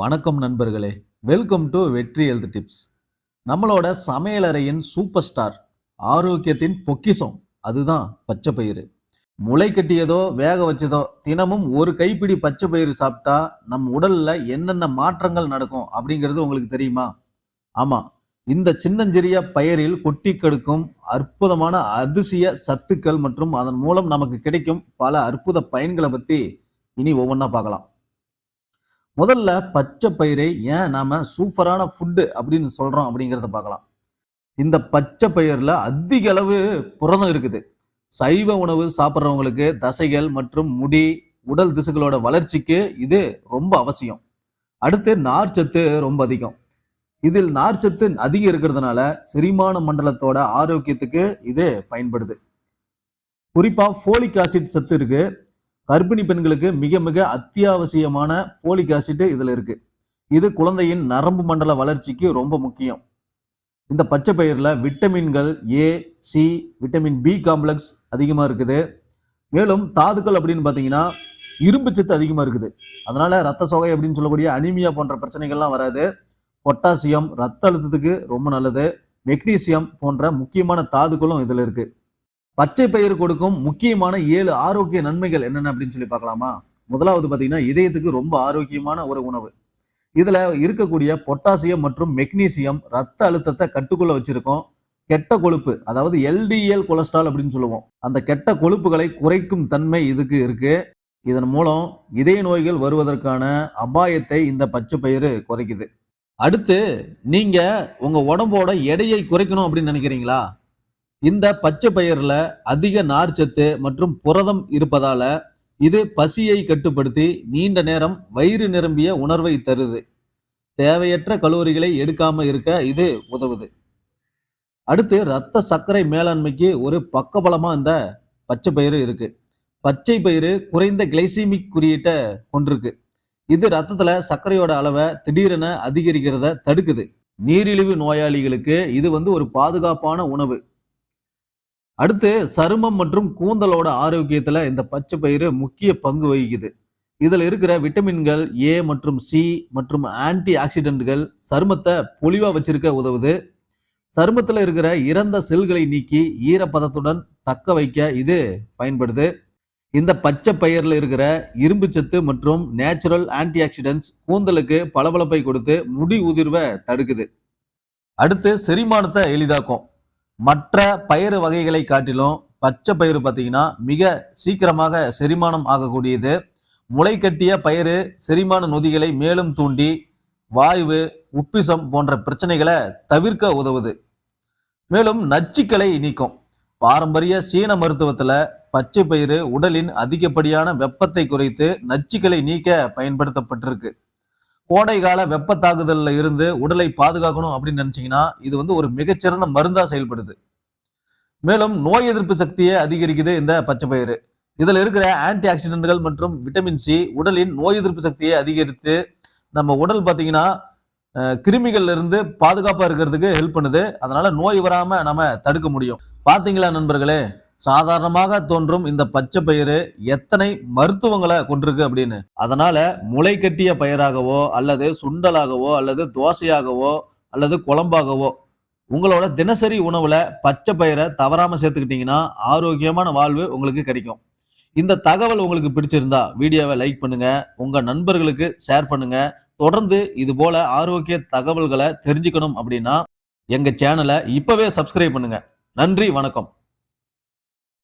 வணக்கம் நண்பர்களே. Welcome to Vetri health tips நம்மளோட சமையலறையின் சூப்பர் ஸ்டார் ஆரோக்கியத்தின் பொக்கிஷம் அதுதான் பச்சை பயிறு. முளை கட்டியதோ வேக வச்சதோ தினமும் ஒரு கைப்பிடி பச்சை பயிறு சாப்பிட்டா நம் உடல்ல என்னென்ன மாற்றங்கள் நடக்கும் அப்படிங்கிறது உங்களுக்கு தெரியுமா? ஆமாம் இந்த சின்னஞ்சிறிய பயிரில் கொட்டி கெடுக்கும் அற்புதமான அதிசய சத்துக்கள் மற்றும் அதன் மூலம் நமக்கு கிடைக்கும் பல அற்புத பயன்களை பற்றி இனி ஒவ்வொன்றா பார்க்கலாம். முதல்ல பச்சை பயிரை ஏன் நாம சூப்பரான ஃபுட்டு அப்படின்னு சொல்றோம் அப்படிங்கிறத பார்க்கலாம். இந்த பச்சை பயிரில் அதிக அளவு புரதம் இருக்குது. சைவ உணவு சாப்பிட்றவங்களுக்கு தசைகள் மற்றும் முடி உடல் திசுகளோட வளர்ச்சிக்கு இது ரொம்ப அவசியம். அடுத்து நார்ச்சத்து ரொம்ப அதிகம். இதில் நார்ச்சத்து அதிகம் இருக்கிறதுனால செரிமான மண்டலத்தோட ஆரோக்கியத்துக்கு இது பயன்படுது. குறிப்பாக ஃபோலிக் ஆசிட் சத்து இருக்கு. கர்ப்பிணி பெண்களுக்கு மிக மிக அத்தியாவசியமான ஃபோலிக் ஆசிட் இதில் இருக்கு. இது குழந்தையின் நரம்பு மண்டல வளர்ச்சிக்கு ரொம்ப முக்கியம். இந்த பச்சை பயிரில் விட்டமின்கள் A C vitamin B complex அதிகமாக இருக்குது. மேலும் தாதுக்கள் அப்படின்னு பார்த்தீங்கன்னா இரும்பு சத்து அதிகமாக இருக்குது. அதனால ரத்த சோகை அப்படின்னு சொல்லக்கூடிய அனிமியா போன்ற பிரச்சனைகள்லாம் வராது. பொட்டாசியம் ரத்த அழுத்தத்துக்கு ரொம்ப நல்லது. மெக்னீசியம் போன்ற முக்கியமான தாதுக்களும் இதில் இருக்குது பச்சை பயிர் கொடுக்கும் முக்கியமான ஏழு ஆரோக்கிய நன்மைகள் என்னென்ன அப்படின்னு சொல்லி பார்க்கலாமா? முதலாவது பார்த்தீங்கன்னா இதயத்துக்கு ரொம்ப ஆரோக்கியமான ஒரு உணவு. இதில் இருக்கக்கூடிய பொட்டாசியம் மற்றும் மெக்னீசியம் ரத்த அழுத்தத்தை கட்டுக்குள்ள வச்சிருக்கோம். கெட்ட கொழுப்பு அதாவது எல்டிஎல் கொலஸ்ட்ரால் அப்படின்னு சொல்லுவோம். அந்த கெட்ட கொழுப்புகளை குறைக்கும் தன்மை இதுக்கு இருக்கு. இதன் மூலம் இதய நோய்கள் வருவதற்கான அபாயத்தை இந்த பச்சை பயிறு குறைக்குது. அடுத்து நீங்க உங்க உடம்போட எடையை குறைக்கணும் அப்படின்னு நினைக்கிறீங்களா? இந்த பச்சை பயிரில் அதிக நார்ச்சத்து மற்றும் புரதம் இருப்பதால இது பசியை கட்டுப்படுத்தி நீண்ட நேரம் வயிறு நிரம்பிய உணர்வை தருது. தேவையற்ற கலோரிகளை எடுக்காம இருக்க இது உதவுது. அடுத்து ரத்த சர்க்கரை மேலாண்மைக்கு ஒரு பக்கபலமா இந்த பச்சை பயிறு இருக்கு. பச்சை பயிறு குறைந்த கிளைசிமிக் குறியீட்டை கொண்டிருக்கு. இது ரத்தத்துல சர்க்கரையோட அளவை திடீரென அதிகரிக்கிறத தடுக்குது. நீரிழிவு நோயாளிகளுக்கு இது வந்து ஒரு பாதுகாப்பான உணவு. அடுத்து சருமம் மற்றும் கூந்தலோட ஆரோக்கியத்துல இந்த பச்சை பயிறு முக்கிய பங்கு வகிக்குது. இதில் இருக்கிற விட்டமின்கள் ஏ மற்றும் சி மற்றும் ஆன்டி ஆக்சிடென்ட்கள் சருமத்தை பொலிவா வச்சிருக்க உதவுது. சருமத்தில் இருக்கிற இறந்த செல்களை நீக்கி ஈரப்பதத்துடன் தக்க வைக்க இது பயன்படுது. இந்த பச்சை பயிரில் இருக்கிற இரும்பு சத்து மற்றும் நேச்சுரல் ஆன்டி ஆக்சிடென்ட்ஸ் கூந்தலுக்கு பளபளப்பை கொடுத்து முடி உதிர்வை தடுக்குது. அடுத்து செரிமானத்தை எளிதாக்கும். மற்ற பயிறு வகைகளை காட்டிலும் பச்சை பயிறு பார்த்தீங்கன்னா மிக சீக்கிரமாக செரிமானம் ஆகக்கூடியது. முளை கட்டிய பயிறு செரிமான நொதிகளை மேலும் தூண்டி வாய்வு உப்பிசம் போன்ற பிரச்சனைகளை தவிர்க்க உதவுது. மேலும் நச்சுக்களை நீக்கும். பாரம்பரிய சீன மருத்துவத்தில் பச்சை பயிறு உடலின் அதிகப்படியான வெப்பத்தை குறைத்து நச்சுக்களை நீக்க பயன்படுத்தப்பட்டிருக்கு. கோடை கால வெப்ப தாக்குதலில் இருந்து உடலை பாதுகாக்கணும் அப்படின்னு நினச்சிங்கன்னா இது வந்து ஒரு மிகச்சிறந்த மருந்தாக செயல்படுது. மேலும் நோய் எதிர்ப்பு சக்தியை அதிகரிக்குது இந்த பச்சை பயிறு இதில் இருக்கிற ஆன்டி ஆக்சிடென்ட்கள் மற்றும் விட்டமின் சி உடலின் நோய் எதிர்ப்பு சக்தியை அதிகரித்து நம்ம உடல் பார்த்தீங்கன்னா அஹ், கிருமிகள்ல இருந்து இருக்கிறதுக்கு ஹெல்ப் பண்ணுது. அதனால நோய் வராமல் நம்ம தடுக்க முடியும். பார்த்தீங்களா நண்பர்களே? சாதாரணமாக தோன்றும் இந்த பச்சை பயிறு எத்தனை மருத்துவங்களை கொண்டிருக்கு அப்படின்னு. அதனால முளை கட்டிய பயிராகவோ அல்லது சுண்டலாகவோ அல்லது தோசையாகவோ அல்லது குழம்பாகவோ உங்களோட தினசரி உணவுல பச்சை பயிரை தவறாம சேர்த்துக்கிட்டீங்கன்னா ஆரோக்கியமான வாழ்வு உங்களுக்கு கிடைக்கும். இந்த தகவல் உங்களுக்கு பிடிச்சிருந்தா வீடியோவை லைக் பண்ணுங்க உங்க நண்பர்களுக்கு ஷேர் பண்ணுங்க. தொடர்ந்து இது போல ஆரோக்கிய தகவல்களை தெரிஞ்சுக்கணும் அப்படின்னா எங்க சேனலை இப்பவே சப்ஸ்கிரைப் பண்ணுங்க. நன்றி வணக்கம்.